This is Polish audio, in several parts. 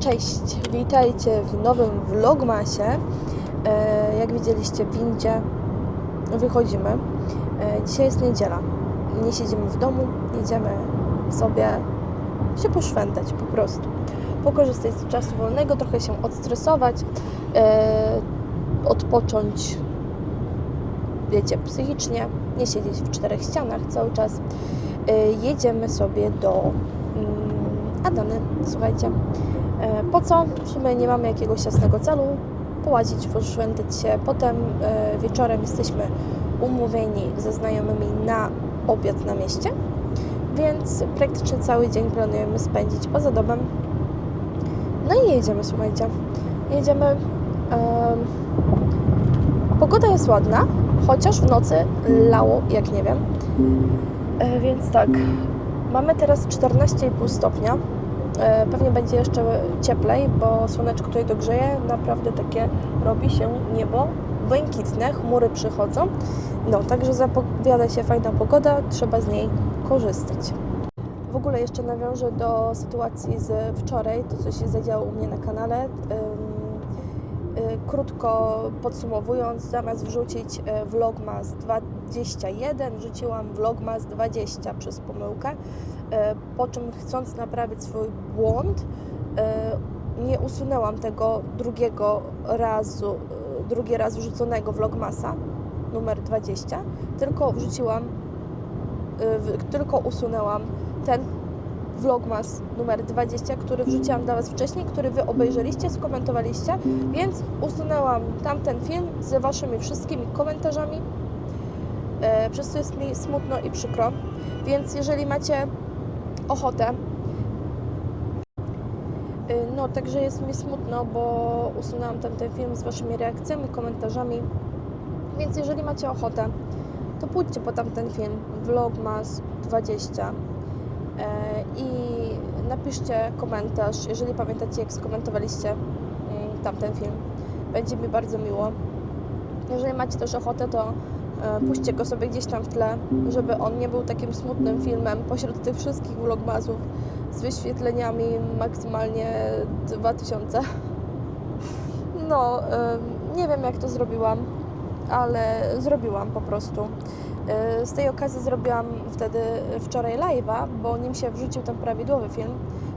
Cześć, witajcie w nowym vlogmasie. E, Jak widzieliście w windzie, wychodzimy. E, Dzisiaj jest niedziela. Nie siedzimy w domu, jedziemy sobie się poszwętać po prostu. Pokorzystać z czasu wolnego, trochę się odstresować, e, odpocząć, wiecie, psychicznie, nie siedzieć w czterech ścianach cały czas. Jedziemy sobie do mm, Adany, słuchajcie. E, Po co? W sumie nie mamy jakiegoś jasnego celu. Połazić, poszwętać się. Potem e, wieczorem jesteśmy umówieni ze znajomymi na obiad na mieście, więc praktycznie cały dzień planujemy spędzić poza domem. No i jedziemy, słuchajcie. Jedziemy. em, pogoda jest ładna, chociaż w nocy lało, jak nie wiem. E, więc tak, mamy teraz 14,5 stopnia. E, Pewnie będzie jeszcze cieplej, bo słoneczko tutaj dogrzeje. Naprawdę takie robi się niebo błękitne, chmury przychodzą. No, także zapowiada się fajna pogoda, trzeba z niej korzystać. W ogóle jeszcze nawiążę do sytuacji z wczoraj, to co się zadziało u mnie na kanale. Y, Krótko podsumowując, zamiast wrzucić e, vlogmas 21, wrzuciłam vlogmas 20 przez pomyłkę, e, po czym chcąc naprawić swój błąd, e, nie usunęłam tego drugiego razu, e, drugi raz wrzuconego vlogmasa numer 20, tylko wrzuciłam, tylko usunęłam ten vlogmas numer 20, który wrzuciłam dla Was wcześniej, który Wy obejrzeliście, skomentowaliście, więc usunęłam tamten film z Waszymi wszystkimi komentarzami, przez co jest mi smutno i przykro, więc jeżeli macie ochotę, y, no także jest mi smutno, bo usunęłam tamten film z Waszymi reakcjami, komentarzami, więc jeżeli macie ochotę, to pójdźcie po tamten film, vlogmas 20 e, i napiszcie komentarz, jeżeli pamiętacie jak skomentowaliście mm, tamten film. Będzie mi bardzo miło. Jeżeli macie też ochotę, to e, puśćcie go sobie gdzieś tam w tle, żeby on nie był takim smutnym filmem pośród tych wszystkich vlogmasów z wyświetleniami maksymalnie 2000. No, e, nie wiem jak to zrobiłam, ale zrobiłam po prostu. E, Z tej okazji zrobiłam wtedy wczoraj live'a, bo nim się wrzucił ten prawidłowy film,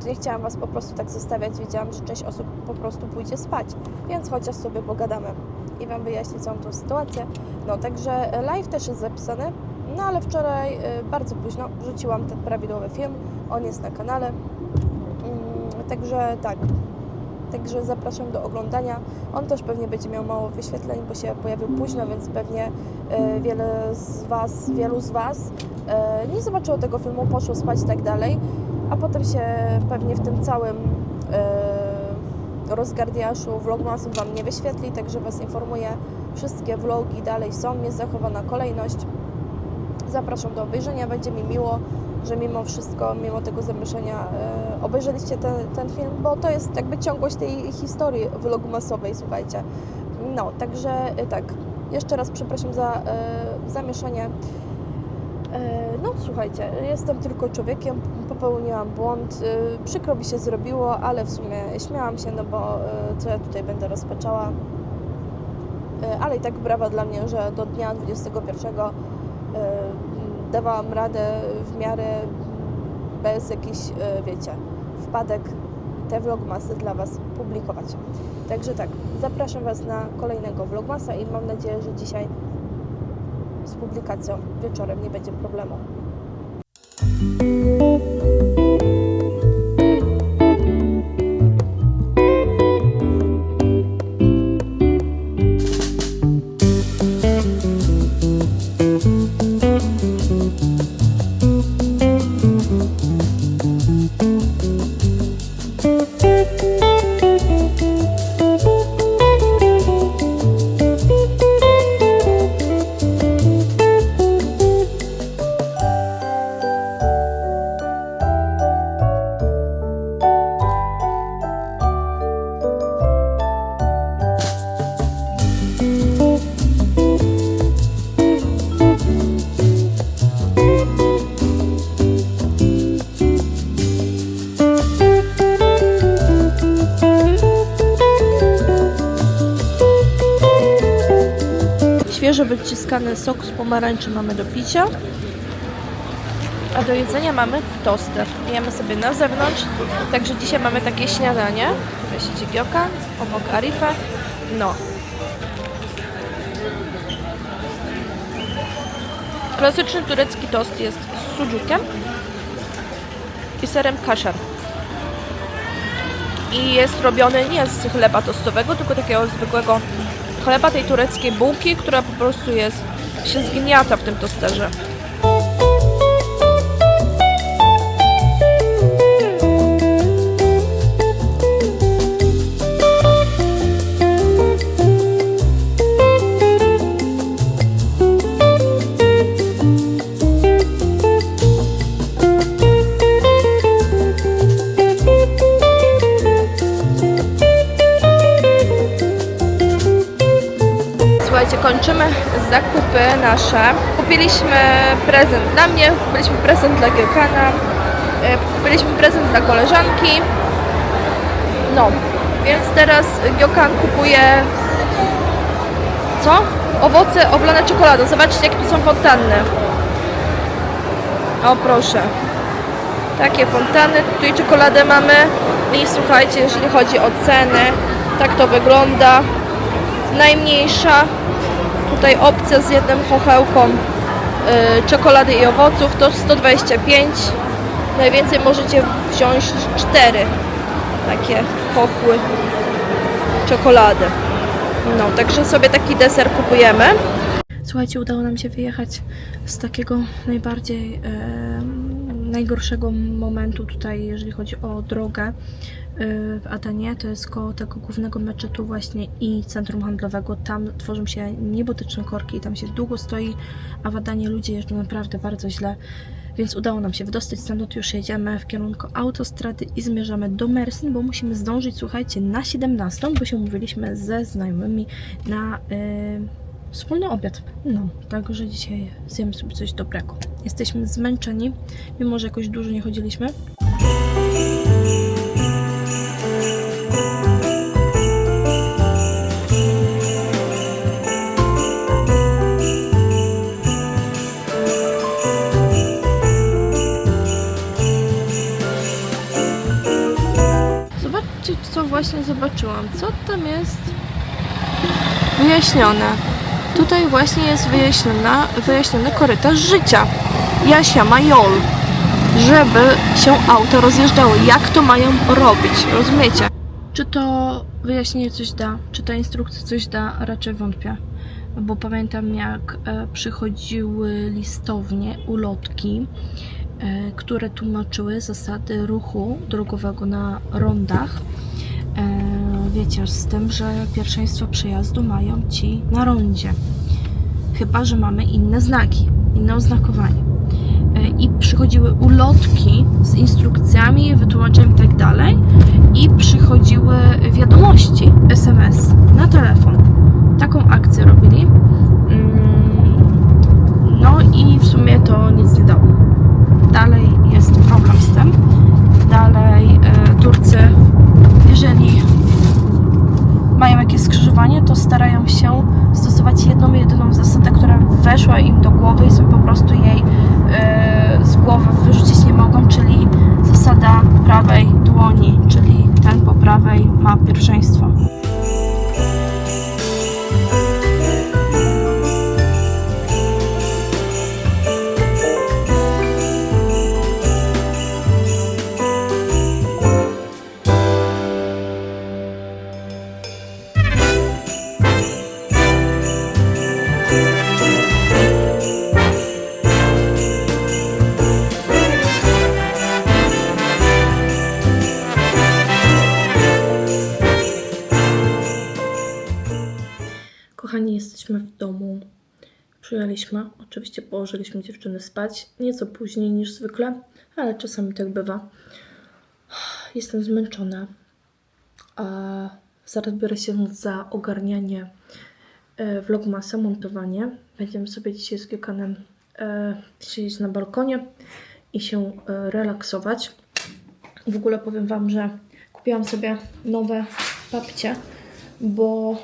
to nie chciałam Was po prostu tak zostawiać. Wiedziałam, że część osób po prostu pójdzie spać, więc chociaż sobie pogadamy i Wam wyjaśnię całą tą sytuację. No, także live też jest zapisany, no ale wczoraj e, bardzo późno wrzuciłam ten prawidłowy film. On jest na kanale. Mm, Także tak. Także zapraszam do oglądania. On też pewnie będzie miał mało wyświetleń, bo się pojawił późno, więc pewnie e, wiele z Was, wielu z Was e, nie zobaczyło tego filmu, poszło spać i tak dalej, a potem się pewnie w tym całym e, rozgardiaszu vlogmasu Wam nie wyświetli, także Was informuję. Wszystkie vlogi dalej są, jest zachowana kolejność. Zapraszam do obejrzenia, będzie mi miło, że mimo wszystko, mimo tego zamieszania e, obejrzeliście ten, ten film, bo to jest jakby ciągłość tej historii vlogmasowej, słuchajcie. No, także e, tak, jeszcze raz przepraszam za e, zamieszanie. E, no słuchajcie, jestem tylko człowiekiem, popełniłam błąd, e, przykro mi się zrobiło, ale w sumie śmiałam się, no bo e, co ja tutaj będę rozpaczała. Ale i tak brawa dla mnie, że do dnia 21 e, dawałam radę w miarę bez jakichś, wiecie, wpadek te vlogmasy dla Was publikować. Także tak, zapraszam Was na kolejnego vlogmasa i mam nadzieję, że dzisiaj z publikacją wieczorem nie będzie problemu. Świeżo wyciskany sok z pomarańczy mamy do picia. A do jedzenia mamy toster. Jemy sobie na zewnątrz. Także dzisiaj mamy takie śniadanie. Tutaj siedzi Gioka, obok Arifa. No. Klasyczny turecki tost jest z suczukiem i serem kasher. I jest robiony nie z chleba tostowego, tylko takiego zwykłego chleba, tej tureckiej bułki, która po prostu jest, się zgniata w tym tosterze. Zakupy nasze. Kupiliśmy prezent dla mnie, kupiliśmy prezent dla Giokana, e, kupiliśmy prezent dla koleżanki. No, więc teraz Giokan kupuje co? Owoce oblane czekoladą. Zobaczcie, jakie tu są fontanny. O, proszę. Takie fontanny, tutaj czekoladę mamy. I słuchajcie, jeżeli chodzi o ceny, tak to wygląda najmniejsza tutaj opcja z jednym chochełką y, czekolady i owoców to 125 najwięcej możecie wziąć 4 takie chochły czekolady. No także sobie taki deser kupujemy. Słuchajcie udało nam się wyjechać z takiego najbardziej em, najgorszego momentu tutaj jeżeli chodzi o drogę w Adanie, to jest koło tego głównego meczetu właśnie i centrum handlowego. Tam tworzą się niebotyczne korki i tam się długo stoi, a w Adanie ludzie jeżdżą naprawdę bardzo źle. Więc udało nam się wydostać stamtąd, już jedziemy w kierunku autostrady i zmierzamy do Mersin, bo musimy zdążyć, słuchajcie, na 17, bo się umówiliśmy ze znajomymi na yy, wspólny obiad. No, także dzisiaj zjemy sobie coś dobrego. Jesteśmy zmęczeni, mimo że jakoś dużo nie chodziliśmy. Zobaczcie, co właśnie zobaczyłam. Co tam jest wyjaśnione? Tutaj właśnie jest wyjaśniona, wyjaśniony korytarz życia. Jasia Majol. Żeby się auta rozjeżdżały. Jak to mają robić? Rozumiecie? Czy to wyjaśnienie coś da? Czy ta instrukcja coś da? Raczej wątpię. Bo pamiętam jak e, przychodziły listownie, ulotki, e, które tłumaczyły zasady ruchu drogowego na rondach. E, wiecie, z tym, że pierwszeństwo przejazdu mają ci na rondzie. Chyba, że mamy inne znaki, inne oznakowanie. I przychodziły ulotki z instrukcjami, wytłumaczeniem i tak dalej. I przychodziły wiadomości, SMS na telefon. Taką akcję robili. Mm, No i w sumie to nic nie dało. Dalej jest problem z tym. Dalej e, Turcy, jeżeli mają jakieś skrzyżowanie, to starają się stosować jedną, jedyną zasadę, która weszła im do głowy i sobie po prostu jej e, z głowy wyrzucić nie mogą, czyli zasada prawej dłoni, czyli ten po prawej ma pierwszeństwo. Kochani, jesteśmy w domu. Przyjęliśmy, oczywiście położyliśmy dziewczyny spać nieco później niż zwykle, ale czasami tak bywa. Jestem zmęczona. Zaraz biorę się za ogarnianie e, vlogmasa, montowanie. Będziemy sobie dzisiaj z Giokanem e, siedzieć na balkonie i się e, relaksować. W ogóle powiem Wam, że kupiłam sobie nowe papcie, bo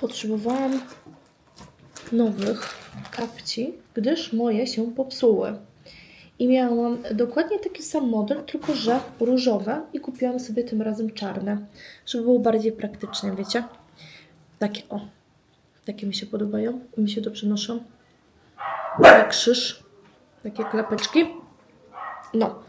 potrzebowałam nowych kapci, gdyż moje się popsuły. I miałam dokładnie taki sam model, tylko że różowe i kupiłam sobie tym razem czarne, żeby było bardziej praktyczne, wiecie? Takie o, takie mi się podobają i mi się to przynoszą. Jak krzyż, takie klapeczki. No,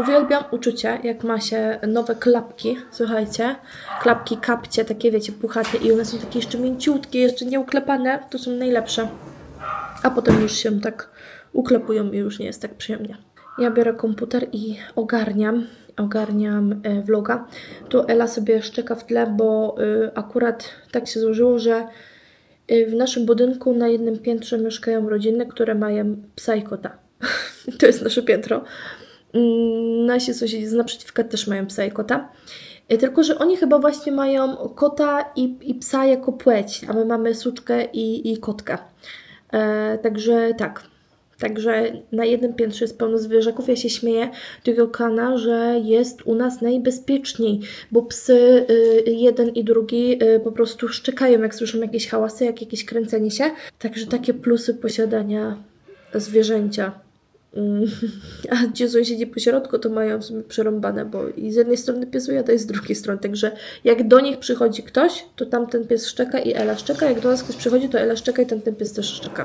uwielbiam uczucie, jak ma się nowe klapki, słuchajcie, klapki, kapcie, takie wiecie, puchate i one są takie jeszcze mięciutkie, jeszcze nie uklepane, to są najlepsze. A potem już się tak uklepują i już nie jest tak przyjemnie. Ja biorę komputer i ogarniam, ogarniam e, vloga. Tu Ela sobie szczeka w tle, bo y, akurat tak się złożyło, że y, w naszym budynku na jednym piętrze mieszkają rodziny, które mają psa i kota. to jest nasze piętro. Mm, Nasi sąsiedzi z naprzeciwka też mają psa i kota. Y, Tylko, że oni chyba właśnie mają kota i, i psa jako płeć, a my mamy suczkę i, i kotkę. E, także tak. Także na jednym piętrze jest pełno zwierzaków. Ja się śmieję do Jokana, że jest u nas najbezpieczniej, bo psy y, jeden i drugi y, po prostu szczekają, jak słyszą jakieś hałasy, jak jakieś kręcenie się. Także takie plusy posiadania zwierzęcia. Mm, A ci sąsiedzi po środku to mają w sumie przerąbane, bo i z jednej strony piesuje, a i z drugiej strony. Także jak do nich przychodzi ktoś, to tamten pies szczeka i Ela szczeka. Jak do nas ktoś przychodzi, to Ela szczeka i tamten pies też szczeka.